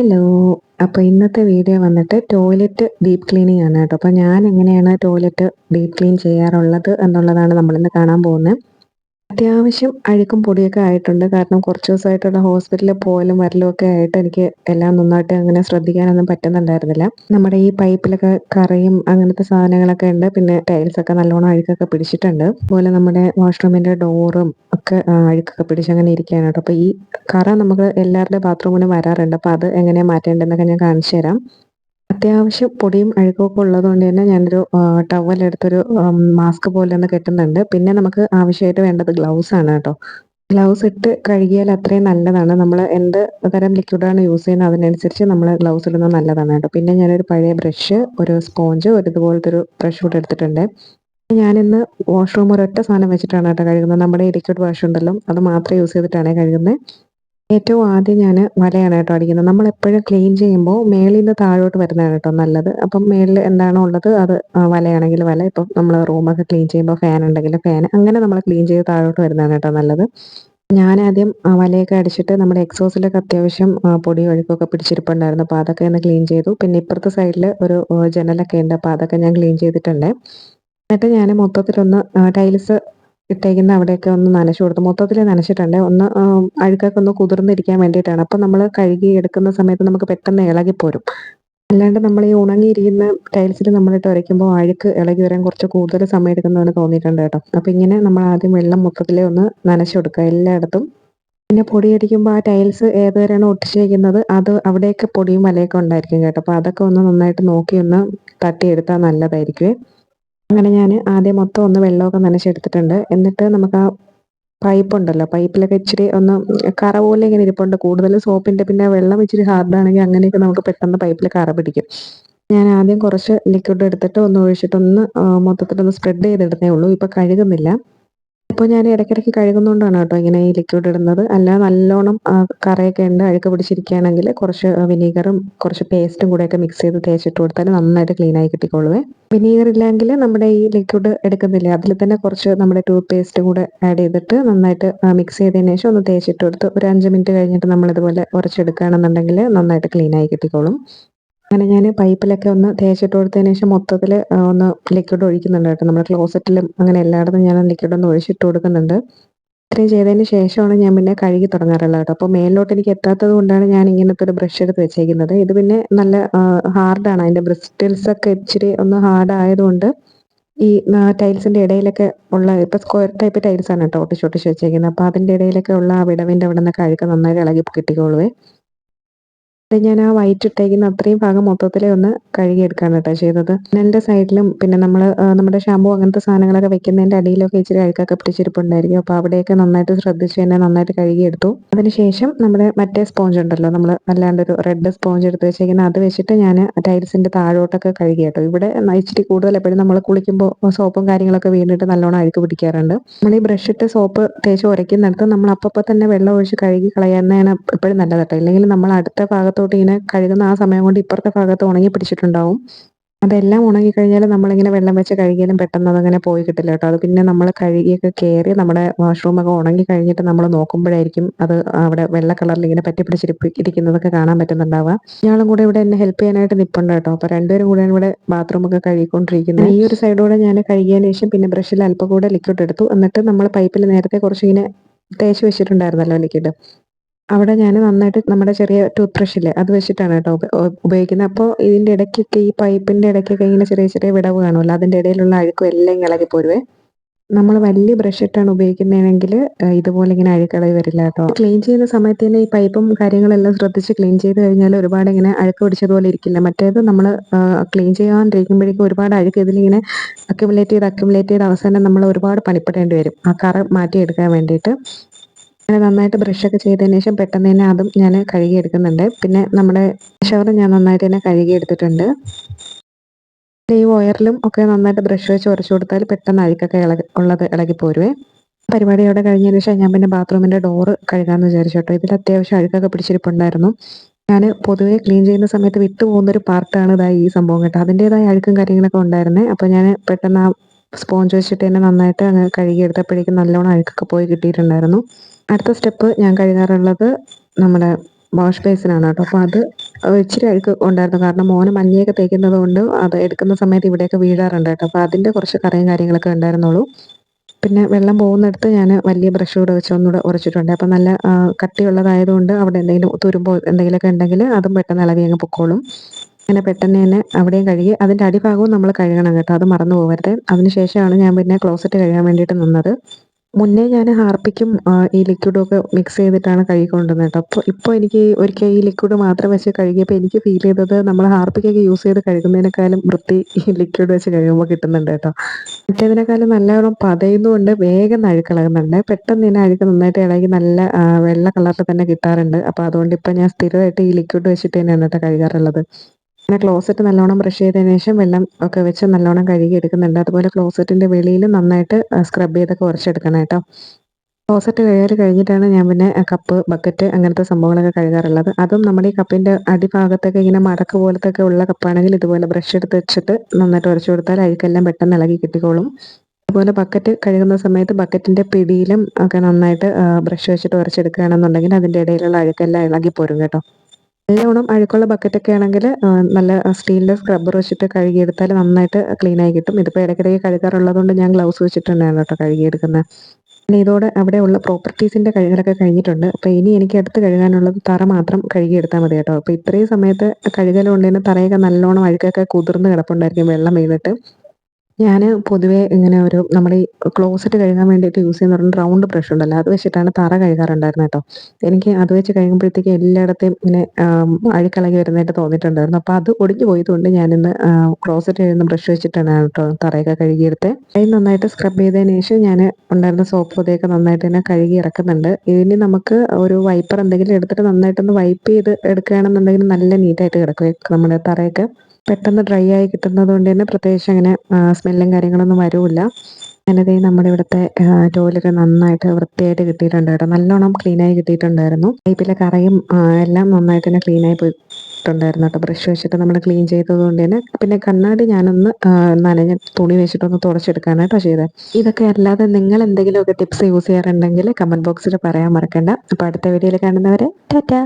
Hello അപ്പോൾ ഇന്നത്തെ video വന്നിട്ട് ടോയ്ലറ്റ് ഡീപ്പ് ക്ലീനിങ് ആണ് കേട്ടോ. അപ്പോൾ ഞാൻ എങ്ങനെയാണ് ടോയ്ലറ്റ് ഡീപ്പ് ക്ലീൻ ചെയ്യാറുള്ളത് എന്നുള്ളതാണ് നമ്മളിന്ന് കാണാൻ പോകുന്നത്. അത്യാവശ്യം അഴുക്കും പൊടിയൊക്കെ ആയിട്ടുണ്ട്. കാരണം കുറച്ച് ദിവസമായിട്ടുള്ള ഹോസ്പിറ്റലിൽ പോയാലും വരലും ഒക്കെ ആയിട്ട് എനിക്ക് എല്ലാം നന്നായിട്ട് അങ്ങനെ ശ്രദ്ധിക്കാനൊന്നും പറ്റുന്നുണ്ടായിരുന്നില്ല. നമ്മുടെ ഈ പൈപ്പിലൊക്കെ കറയും അങ്ങനത്തെ സാധനങ്ങളൊക്കെ ഉണ്ട്. പിന്നെ ടൈൽസ് ഒക്കെ നല്ലോണം അഴുക്കൊക്കെ പിടിച്ചിട്ടുണ്ട്. അതുപോലെ നമ്മുടെ വാഷ്റൂമിന്റെ ഡോറും ഒക്കെ അഴുക്കൊക്കെ പിടിച്ച് അങ്ങനെ ഇരിക്കുകയാണ് കേട്ടോ. അപ്പോൾ ഈ കറ നമുക്ക് എല്ലാവരുടെ ബാത്റൂമിലും വരാറുണ്ട്. അപ്പോൾ അത് എങ്ങനെയാണ് മാറ്റേണ്ടതെന്നൊക്കെ ഞാൻ കാണിച്ചു തരാം. അത്യാവശ്യം പൊടിയും അഴുക്കൊക്കെ ഉള്ളതുകൊണ്ട് തന്നെ ഞാനൊരു ടവൽ എടുത്തൊരു മാസ്ക് പോലെ ഒന്ന് കെട്ടുന്നുണ്ട്. പിന്നെ നമുക്ക് ആവശ്യമായിട്ട് വേണ്ടത് ഗ്ലൗസ് ആണ് കേട്ടോ. ഗ്ലൗസ് ഇട്ട് കഴുകിയാൽ അത്രയും നല്ലതാണ്. നമ്മൾ എന്ത് തരം ലിക്വിഡാണ് യൂസ് ചെയ്യുന്നത് അതിനനുസരിച്ച് നമ്മൾ ഗ്ലൗസ് ഇടുന്നത് നല്ലതാണ് കേട്ടോ. പിന്നെ ഞാനൊരു പഴയ ബ്രഷ് ഒരു സ്പോഞ്ച് ഒരു ഇതുപോലത്തെ ഒരു ബ്രഷ് കൂടെ എടുത്തിട്ടുണ്ട്. ഞാനിന്ന് വാഷ്റൂം ഒരൊറ്റ സാധനം വെച്ചിട്ടാണ് കേട്ടോ കഴുകുന്നത്. നമ്മുടെ ലിക്വിഡ് വാഷ് ഉണ്ടല്ലോ അത് മാത്രമേ യൂസ് ചെയ്തിട്ടാണ് കഴുകുന്നത്. ഏറ്റവും ആദ്യം ഞാൻ വലയാണ് കേട്ടോ അടിക്കുന്നത്. നമ്മൾ എപ്പോഴും ക്ലീൻ ചെയ്യുമ്പോൾ മേളിൽ നിന്ന് താഴോട്ട് വരുന്നതാണ് കേട്ടോ നല്ലത്. അപ്പം മേളിൽ എന്താണോ ഉള്ളത് അത് വലയാണെങ്കിൽ വല. ഇപ്പം നമ്മൾ റൂമൊക്കെ ക്ലീൻ ചെയ്യുമ്പോൾ ഫാൻ ഉണ്ടെങ്കിൽ ഫാൻ അങ്ങനെ നമ്മൾ ക്ലീൻ ചെയ്ത് താഴോട്ട് വരുന്നതാണ് കേട്ടോ നല്ലത്. ആ, വലയൊക്കെ അടിച്ചിട്ട് നമ്മുടെ എക്സോസിലൊക്കെ അത്യാവശ്യം പൊടി ഒഴുക്കൊക്കെ പിടിച്ചിരിപ്പുണ്ടായിരുന്നു. അപ്പോൾ അതൊക്കെ ഒന്ന് ക്ലീൻ ചെയ്തു. പിന്നെ ഇപ്പുറത്തെ സൈഡിൽ ഒരു ജനലൊക്കെ ഉണ്ട്. അപ്പോൾ അതൊക്കെ ഞാൻ ക്ലീൻ ചെയ്തിട്ടുണ്ട്. എന്നിട്ട് ഞാൻ മൊത്തത്തിലൊന്ന് ടൈൽസ് ഇട്ടേക്കുന്ന അവിടെയൊക്കെ ഒന്ന് നനച്ചു കൊടുത്തു. മൊത്തത്തിൽ നനച്ചിട്ടുണ്ട്. ഒന്ന് അഴുക്കൊക്കെ ഒന്ന് കുതിർന്നിരിക്കാൻ വേണ്ടിയിട്ടാണ്. അപ്പം നമ്മൾ കഴുകി എടുക്കുന്ന സമയത്ത് നമുക്ക് പെട്ടെന്ന് ഇളകിപ്പോരും അല്ലാണ്ട് നമ്മൾ ഈ ഉണങ്ങിയിരിക്കുന്ന ടൈൽസിൽ നമ്മളിട്ട് ഉരയ്ക്കുമ്പോൾ അഴുക്ക് ഇളകി വരാൻ കുറച്ച് കൂടുതൽ സമയം എടുക്കുന്നതാണ് തോന്നിയിട്ടുണ്ട് കേട്ടോ. അപ്പം ഇങ്ങനെ നമ്മൾ ആദ്യം വെള്ളം മൊത്തത്തിൽ ഒന്ന് നനച്ചു കൊടുക്കുക എല്ലായിടത്തും. പിന്നെ പൊടിയടിക്കുമ്പോൾ ആ ടൈൽസ് ഏതുവരെയാണ് ഒട്ടിച്ചേക്കുന്നത് അത് അവിടെയൊക്കെ പൊടിയും വലയൊക്കെ ഉണ്ടായിരിക്കും കേട്ടോ. അപ്പോൾ അതൊക്കെ ഒന്ന് നന്നായിട്ട് നോക്കി ഒന്ന് തട്ടിയെടുത്താൽ നല്ലതായിരിക്കും അങ്ങനെ ഞാൻ ആദ്യം മൊത്തം ഒന്ന് വെള്ളമൊക്കെ നനച്ചെടുത്തിട്ടുണ്ട്. എന്നിട്ട് നമുക്ക് ആ പൈപ്പ് ഉണ്ടല്ലോ പൈപ്പിലൊക്കെ ഇച്ചിരി ഒന്ന് കറ പോലെ ഇങ്ങനെ ഇരിപ്പുണ്ട്. കൂടുതൽ സോപ്പിന്റെ പിന്നെ വെള്ളം ഇച്ചിരി ഹാർഡാണെങ്കിൽ അങ്ങനെയൊക്കെ നമുക്ക് പെട്ടെന്ന് പൈപ്പിൽ കറ പിടിക്കും. ഞാൻ ആദ്യം കുറച്ച് ലിക്വിഡ് എടുത്തിട്ട് ഒന്ന് ഒഴിച്ചിട്ടൊന്ന് മൊത്തത്തിലൊന്ന് സ്പ്രെഡ് ചെയ്തിടുന്നേ ഉള്ളൂ. ഇപ്പൊ കഴുകുന്നില്ല. ഇപ്പോൾ ഞാൻ ഇടയ്ക്കിടയ്ക്ക് കഴുകുന്നതുകൊണ്ടാണ് കേട്ടോ ഇങ്ങനെ ഈ ലിക്വിഡ് ഇടുന്നത്. അല്ല നല്ലോണം കറയൊക്കെ ഉണ്ട് അഴുക്ക് പിടിച്ചിരിക്കുകയാണെങ്കിൽ കുറച്ച് വിനീഗറും കുറച്ച് പേസ്റ്റും കൂടെയൊക്കെ മിക്സ് ചെയ്ത് തേച്ചിട്ട് കൊടുത്താൽ നന്നായിട്ട് ക്ലീൻ ആയി കിട്ടിക്കോളുവേ. വിനീഗർ ഇല്ലെങ്കിൽ നമ്മുടെ ഈ ലിക്വിഡ് എടുക്കുന്നില്ല. അതിൽ തന്നെ കുറച്ച് നമ്മുടെ ടൂത്ത് പേസ്റ്റും കൂടെ ആഡ് ചെയ്തിട്ട് നന്നായിട്ട് മിക്സ് ചെയ്തതിന് ശേഷം ഒന്ന് തേച്ചിട്ട് കൊടുത്ത് ഒരു അഞ്ച് മിനിറ്റ് കഴിഞ്ഞിട്ട് നമ്മൾ ഇതുപോലെ ഉരച്ചെടുക്കുകയാണെന്നുണ്ടെങ്കിൽ നന്നായിട്ട് ക്ലീൻ ആയി കിട്ടിക്കോളും. അങ്ങനെ ഞാൻ പൈപ്പിലൊക്കെ ഒന്ന് തേച്ചിട്ട് കൊടുത്തതിന് ശേഷം മൊത്തത്തിൽ ഒന്ന് ലിക്വിഡ് ഒഴിക്കുന്നുണ്ട് കേട്ടോ. നമ്മുടെ ക്ലോസറ്റിലും അങ്ങനെ എല്ലായിടത്തും ഞാൻ ലിക്വിഡ് ഒന്ന് ഒഴിച്ചിട്ട് കൊടുക്കുന്നുണ്ട്. ഇത്രയും ചെയ്തതിന് ശേഷമാണ് ഞാൻ പിന്നെ കഴുകി തുടങ്ങാറുള്ളത് കേട്ടോ. അപ്പോൾ മേലിലോട്ട് എനിക്ക് എത്താത്തത് കൊണ്ടാണ് ഞാൻ ഇങ്ങനത്തെ ഒരു ബ്രഷ് എടുത്ത് വെച്ചേക്കുന്നത്. ഇത് പിന്നെ നല്ല ഹാർഡാണ് അതിന്റെ ബ്രിസ്റ്റിൽസ് ഒക്കെ ഇച്ചിരി ഒന്ന് ഹാർഡ് ആയതുകൊണ്ട് ഈ ടൈൽസിന്റെ ഇടയിലൊക്കെ ഉള്ള ഇപ്പൊ സ്ക്വയർ ടൈപ്പ് ടൈൽസാണ് കേട്ടോ ഒട്ടിച്ചൊട്ടിച്ച് വെച്ചേക്കുന്നത്. അപ്പോൾ അതിന്റെ ഇടയിലൊക്കെ ഉള്ള ആ വിടവിന്റെ അവിടെ നിന്നൊക്കെ അഴുക്ക് നന്നായിട്ട് ഇളകി കിട്ടിക്കോളുവേ. ഞാൻ ആ വൈറ്റ് ഇട്ടേക്കുന്ന അത്രയും ഭാഗം മൊത്തത്തിൽ ഒന്ന് കഴുകിയെടുക്കാണ് കേട്ടോ ചെയ്തത്. ജനലിന്റെ സൈഡിലും പിന്നെ നമ്മൾ നമ്മുടെ ഷാമ്പു അങ്ങനത്തെ സാധനങ്ങളൊക്കെ വെക്കുന്നതിന്റെ അടിയിലൊക്കെ ഇച്ചിരി അഴുക്കൊക്കെ പിടിച്ചിരിപ്പുണ്ടായിരിക്കും. അപ്പോൾ അവിടെയൊക്കെ നന്നായിട്ട് ശ്രദ്ധിച്ച് തന്നെ നന്നായിട്ട് കഴുകിയെടുത്തു. അതിനുശേഷം നമ്മുടെ മറ്റേ സ്പോഞ്ച് ഉണ്ടല്ലോ നമ്മൾ അല്ലാണ്ട് ഒരു റെഡ് സ്പോഞ്ച് എടുത്ത് വെച്ചേക്കുന്ന അത് വെച്ചിട്ട് ഞാൻ ടൈൽസിന്റെ താഴോട്ടൊക്കെ കഴുകി കേട്ടോ. ഇവിടെ ഇച്ചിരി കൂടുതൽ എപ്പോഴും നമ്മൾ കുളിക്കുമ്പോൾ സോപ്പും കാര്യങ്ങളൊക്കെ വീണിട്ട് നല്ലോണം അഴുക്ക് പിടിക്കാറുണ്ട്. നമ്മൾ ഈ ബ്രഷ് ഇട്ട് സോപ്പ് തേച്ച് ഉരയ്ക്കുന്നിടത്ത് നമ്മൾ അപ്പോൾ തന്നെ വെള്ളം ഒഴിച്ച് കഴുകി കളയുന്നതാണ് എപ്പോഴും നല്ലത് കേട്ടോ. ഇല്ലെങ്കിൽ നമ്മൾ അടുത്ത ഭാഗത്തോട്ട് ഇങ്ങനെ കഴുകുന്ന ആ സമയം കൊണ്ട് ഇപ്പുറത്തെ ഭാഗത്ത് ഉണങ്ങി പിടിച്ചിട്ടുണ്ടാവും. അതെല്ലാം ഉണങ്ങി കഴിഞ്ഞാൽ നമ്മളിങ്ങനെ വെള്ളം വെച്ച് കഴുകിയാലും പെട്ടെന്ന് അതങ്ങനെ പോയി കിട്ടില്ല കേട്ടോ. അത് പിന്നെ നമ്മൾ കഴുകിയൊക്കെ കയറി നമ്മുടെ വാഷ്റൂമൊക്കെ ഉണങ്ങി കഴിഞ്ഞിട്ട് നമ്മൾ നോക്കുമ്പോഴായിരിക്കും അത് അവിടെ വെള്ള കളറിൽ ഇങ്ങനെ പറ്റി പിടിച്ചിരിക്കുന്നതൊക്കെ കാണാൻ പറ്റുന്നുണ്ടാവുക. ഞങ്ങളും കൂടെ ഇവിടെ എന്നെ ഹെൽപ്പ് ചെയ്യാനായിട്ട് നിൽപ്പുണ്ട് കേട്ടോ. അപ്പോൾ രണ്ടുപേരും കൂടെ ഇവിടെ ബാത്റൂമൊക്കെ കഴുകിക്കൊണ്ടിരിക്കുന്നത് ഈ ഒരു സൈഡോടെ ഞാൻ കഴുകിയതിന് ശേഷം പിന്നെ ബ്രഷിൽ അല്പം കൂടെ ലിക്വിഡ് എടുത്തു. എന്നിട്ട് നമ്മൾ പൈപ്പിൽ നേരത്തെ കുറച്ച് ഇങ്ങനെ തേച്ച് വെച്ചിട്ടുണ്ടായിരുന്നല്ലോ ലിക്വിഡ് അവിടെ ഞാൻ നന്നായിട്ട് നമ്മുടെ ചെറിയ ടൂത്ത് ബ്രഷില്ലേ അത് വെച്ചിട്ടാണ് കേട്ടോ ഉപ- ഉപ- ഉപയോഗിക്കുന്നത്. അപ്പോൾ ഇതിന്റെ ഇടയ്ക്കൊക്കെ ഈ പൈപ്പിന്റെ ഇടയ്ക്കൊക്കെ ഇങ്ങനെ ചെറിയ ചെറിയ വിടവ് കാണുമല്ലോ അതിന്റെ ഇടയിലുള്ള അഴുക്കും എല്ലാം ഇളകി പോരുവേ. നമ്മൾ വലിയ ബ്രഷ് ഇട്ടാണ് ഉപയോഗിക്കുന്നതെങ്കിൽ ഇതുപോലെ ഇങ്ങനെ അഴുക്കളി വരില്ല കേട്ടോ. ക്ലീൻ ചെയ്യുന്ന സമയത്ത് തന്നെ ഈ പൈപ്പും കാര്യങ്ങളെല്ലാം ശ്രദ്ധിച്ച് ക്ലീൻ ചെയ്ത് കഴിഞ്ഞാൽ ഒരുപാട് ഇങ്ങനെ അഴുക്ക് പിടിച്ചതുപോലെ ഇരിക്കില്ല. മറ്റേത് നമ്മൾ ക്ലീൻ ചെയ്യാണ്ടിരിക്കുമ്പോഴേക്കും ഒരുപാട് അഴുക്ക് ഇതിലിങ്ങനെ അക്യുമുലേറ്റ് ചെയ്ത് അക്യുമുലേറ്റ് ചെയ്ത് അവസാനം നമ്മൾ ഒരുപാട് പണിപ്പെടേണ്ടി വരും. ആ കറ മാറ്റിയെടുക്കാൻ വേണ്ടിയിട്ട്. അങ്ങനെ നന്നായിട്ട് ബ്രഷൊക്കെ ചെയ്തതിന് ശേഷം പെട്ടെന്ന് തന്നെ അതും ഞാൻ കഴുകിയെടുക്കുന്നുണ്ട്. പിന്നെ നമ്മുടെ ഷവർ ഞാൻ നന്നായിട്ട് തന്നെ കഴുകിയെടുത്തിട്ടുണ്ട്. ഈ വയറിലും ഒക്കെ നന്നായിട്ട് ബ്രഷ് വെച്ച് ഉരച്ചു കൊടുത്താൽ പെട്ടെന്ന് അഴുക്കൊക്കെ ഇളകി ഉള്ളത് ഇളകി പോരുവേ. അവിടെ കഴിഞ്ഞതിന് ശേഷം ഞാൻ പിന്നെ ബാത്റൂമിന്റെ ഡോറ് കഴുകാമെന്ന് വിചാരിച്ചു കേട്ടോ. ഇതിൽ അത്യാവശ്യം അഴുക്കൊക്കെ പിടിച്ചിരിപ്പുണ്ടായിരുന്നു. ഞാൻ പൊതുവേ ക്ലീൻ ചെയ്യുന്ന സമയത്ത് വിട്ടുപോകുന്നൊരു പാർട്ടാണ് ഇതായി ഈ സംഭവം കേട്ടോ. അതിന്റെതായ അഴുക്കും കാര്യങ്ങളൊക്കെ ഉണ്ടായിരുന്നേ. അപ്പോൾ ഞാൻ പെട്ടെന്ന് ആ സ്പോഞ്ച് വെച്ചിട്ട് തന്നെ നന്നായിട്ട് അങ്ങ് കഴുകിയെടുത്തപ്പോഴേക്കും നല്ലോണം അഴുക്കൊക്കെ പോയി കിട്ടിയിട്ടുണ്ടായിരുന്നു. അടുത്ത സ്റ്റെപ്പ് ഞാൻ കഴുകാറുള്ളത് നമ്മുടെ വാഷ് ബേസിനാണ് കേട്ടോ. അപ്പോൾ അത് ഇച്ചിരി അഴുക്ക് ഉണ്ടായിരുന്നു. കാരണം മോന് മഞ്ഞയൊക്കെ തേക്കുന്നത് കൊണ്ട് അത് എടുക്കുന്ന സമയത്ത് ഇവിടെയൊക്കെ വീഴാറുണ്ട് കേട്ടോ. അപ്പോൾ അതിന്റെ കുറച്ച് കറയും കാര്യങ്ങളൊക്കെ ഉണ്ടായിരുന്നുള്ളൂ. പിന്നെ വെള്ളം പോകുന്നിടത്ത് ഞാൻ വലിയ ബ്രഷ് കൂടെ വെച്ച് ഒന്നുകൂടെ ഉരച്ചിട്ടുണ്ട്. അപ്പം നല്ല കട്ടിയുള്ളതായതുകൊണ്ട് അവിടെ എന്തെങ്കിലും തുരുമ്പോ എന്തെങ്കിലുമൊക്കെ ഉണ്ടെങ്കിൽ അതും പെട്ടെന്ന് ഇളവി അങ്ങ് പൊക്കോളും. അങ്ങനെ പെട്ടെന്ന് തന്നെ അവിടെയും കഴുകി അതിന്റെ അടിഭാഗവും നമ്മൾ കഴുകണം കേട്ടോ. അത് മറന്നു പോകരുത്. അതിനുശേഷമാണ് ഞാൻ പിന്നെ ക്ലോസറ്റ് കഴുകാൻ വേണ്ടിയിട്ട് നിന്നത്. മുന്നേ ഞാൻ ഹാർപ്പിക്കും ഈ ലിക്വിഡും ഒക്കെ മിക്സ് ചെയ്തിട്ടാണ് കഴുകിക്കൊണ്ടിരുന്നത് കേട്ടോ. അപ്പോൾ ഇപ്പോൾ എനിക്ക് ഒരിക്കൽ ഈ ലിക്വിഡ് മാത്രം വെച്ച് കഴുകിയപ്പോൾ എനിക്ക് ഫീൽ ചെയ്തത് നമ്മൾ ഹാർപ്പിക്കൊക്കെ യൂസ് ചെയ്ത് കഴുകുന്നതിനേക്കാളും വൃത്തി ഈ ലിക്വിഡ് വെച്ച് കഴുകുമ്പോൾ കിട്ടുന്നുണ്ട് കേട്ടോ. മറ്റേതിനേക്കാളും നല്ലവണ്ണം പതയുന്നുകൊണ്ട് വേഗം അഴുക്കിളകുന്നുണ്ട് പെട്ടെന്ന് തന്നെ അഴുക്ക് നന്നായിട്ട് ഇളകി നല്ല വെള്ള കളറിൽ തന്നെ കിട്ടാറുണ്ട്. അപ്പോൾ അതുകൊണ്ട് ഇപ്പം ഞാൻ സ്ഥിരമായിട്ട് ഈ ലിക്വിഡ് വെച്ചിട്ട് തന്നെയാണ് കേട്ടോ കഴുകാറുള്ളത്. പിന്നെ ക്ലോസറ്റ് നല്ലോണം ബ്രഷ് ചെയ്തതിന് ശേഷം വെള്ളം ഒക്കെ വെച്ച് നല്ലോണം കഴുകി എടുക്കുന്നുണ്ട് അതുപോലെ ക്ലോസറ്റിന്റെ വെളിയിൽ നന്നായിട്ട് സ്ക്രബ് ചെയ്തൊക്കെ ഉറച്ചെടുക്കണം കേട്ടോ. ക്ലോസറ്റ് കഴുകൽ കഴിഞ്ഞിട്ടാണ് ഞാൻ പിന്നെ കപ്പ് ബക്കറ്റ് അങ്ങനത്തെ സംഭവങ്ങളൊക്കെ കഴുകാറുള്ളത്. അതും നമ്മുടെ ഈ കപ്പിന്റെ അടിഭാഗത്തൊക്കെ ഇങ്ങനെ മടക്ക് പോലത്തെ ഒക്കെ ഉള്ള കപ്പാണെങ്കിൽ ഇതുപോലെ ബ്രഷ് എടുത്ത് വെച്ചിട്ട് നന്നായിട്ട് ഉരച്ചു കൊടുത്താൽ അഴുക്കെല്ലാം പെട്ടെന്ന് ഇളകി കിട്ടിക്കോളും. അതുപോലെ ബക്കറ്റ് കഴുകുന്ന സമയത്ത് ബക്കറ്റിന്റെ പിടിയിലും ഒക്കെ നന്നായിട്ട് ബ്രഷ് വെച്ചിട്ട് ഉരച്ചെടുക്കുകയാണെന്നുണ്ടെങ്കിൽ അതിന്റെ ഇടയിലുള്ള അഴുക്കെല്ലാം ഇളകി പോരും കേട്ടോ. നല്ലോണം അഴുക്കുള്ള ബക്കറ്റൊക്കെ ആണെങ്കിൽ നല്ല സ്റ്റീലിന്റെ സ്ക്രബ്ബർ വെച്ചിട്ട് കഴുകിയെടുത്താൽ നന്നായിട്ട് ക്ലീൻ ആയി കിട്ടും. ഇതിപ്പോൾ ഇടയ്ക്കിടയ്ക്ക് കഴുകാറുള്ളത് കൊണ്ട് ഞാൻ ഗ്ലൗസ് വെച്ചിട്ടുണ്ടായിരുന്നു കേട്ടോ കഴുകിയെടുക്കുന്നത്. പിന്നെ ഇതോടെ അവിടെയുള്ള പ്രോപ്പർട്ടീസിന്റെ കഴുകലൊക്കെ കഴിഞ്ഞിട്ടുണ്ട്. അപ്പോൾ ഇനി എനിക്ക് അടുത്ത് കഴുകാനുള്ളത് തറ മാത്രം കഴുകിയെടുത്താൽ മതി കേട്ടോ. അപ്പോൾ ഇത്രയും സമയത്ത് കഴുകലുണ്ടെങ്കിൽ തറയൊക്കെ നല്ലോണം അഴുക്കൊക്കെ കുതിർന്ന് കിടപ്പുണ്ടായിരിക്കും വെള്ളം വീണിട്ട്. ഞാൻ പൊതുവേ ഇങ്ങനെ ഒരു നമ്മുടെ ഈ ക്ലോസറ്റ് കഴുകാൻ വേണ്ടിയിട്ട് യൂസ് ചെയ്യുന്ന ഒരു റൗണ്ട് ബ്രഷ് ഉണ്ടല്ലോ അത് വെച്ചിട്ടാണ് തറ കഴുകാറുണ്ടായിരുന്നത് കേട്ടോ എനിക്ക് അത് വെച്ച് കഴിയുമ്പോഴത്തേക്ക് എല്ലായിടത്തെയും ഇങ്ങനെ അഴുക്കിളകി വരുന്നതായിട്ട് തോന്നിയിട്ടുണ്ടായിരുന്നു. അപ്പോൾ അത് ഒടിഞ്ഞു പോയതുകൊണ്ട് ഞാനിന്ന് ക്ലോസറ്റ് കഴുകുന്ന ബ്രഷ് വെച്ചിട്ടാണ് കേട്ടോ തറയൊക്കെ കഴുകിയെടുത്ത്. കൈ നന്നായിട്ട് സ്ക്രബ് ചെയ്തതിന് ശേഷം ഞാൻ ഉണ്ടായിരുന്ന സോപ്പ് പൊതിയൊക്കെ നന്നായിട്ട് തന്നെ കഴുകി ഇറക്കുന്നുണ്ട്. ഇനി നമുക്ക് ഒരു വൈപ്പർ എന്തെങ്കിലും എടുത്തിട്ട് നന്നായിട്ടൊന്ന് വൈപ്പ് ചെയ്ത് എടുക്കുകയാണെന്നുണ്ടെങ്കിൽ നല്ല നീറ്റായിട്ട് കിടക്കും നമ്മുടെ തറയൊക്കെ. പെട്ടെന്ന് ഡ്രൈ ആയി കിട്ടുന്നത് കൊണ്ട് തന്നെ പ്രത്യേകിച്ച് അങ്ങനെ സ്മെല്ലും കാര്യങ്ങളൊന്നും വരില്ല. അങ്ങനെ നമ്മുടെ ഇവിടുത്തെ ടോയ്ലറ്റ് നന്നായിട്ട് വൃത്തിയായിട്ട് കിട്ടിയിട്ടുണ്ട് കേട്ടോ. നല്ലോണം ക്ലീൻ ആയി കിട്ടിയിട്ടുണ്ടായിരുന്നു. പൈപ്പിലെ കറയും എല്ലാം നന്നായിട്ട് തന്നെ ക്ലീൻ ആയി പോയിട്ടുണ്ടായിരുന്നു കേട്ടോ. ബ്രഷ് വെച്ചിട്ട് നമ്മൾ ക്ലീൻ ചെയ്തത് കൊണ്ട് തന്നെ. പിന്നെ കണ്ണാടി ഞാനൊന്ന് നനഞ്ഞ തുണി വെച്ചിട്ടൊന്ന് തുടച്ചെടുക്കാണ് കേട്ടോ ചെയ്തത് ഇതൊക്കെ അല്ലാതെ നിങ്ങൾ എന്തെങ്കിലുമൊക്കെ ടിപ്സ് യൂസ് ചെയ്യാറുണ്ടെങ്കിൽ കമന്റ് ബോക്സിൽ പറയാൻ മറക്കണ്ട. അപ്പോൾ അടുത്ത വീഡിയോയിൽ കാണുന്നവരെ ടാറ്റാ!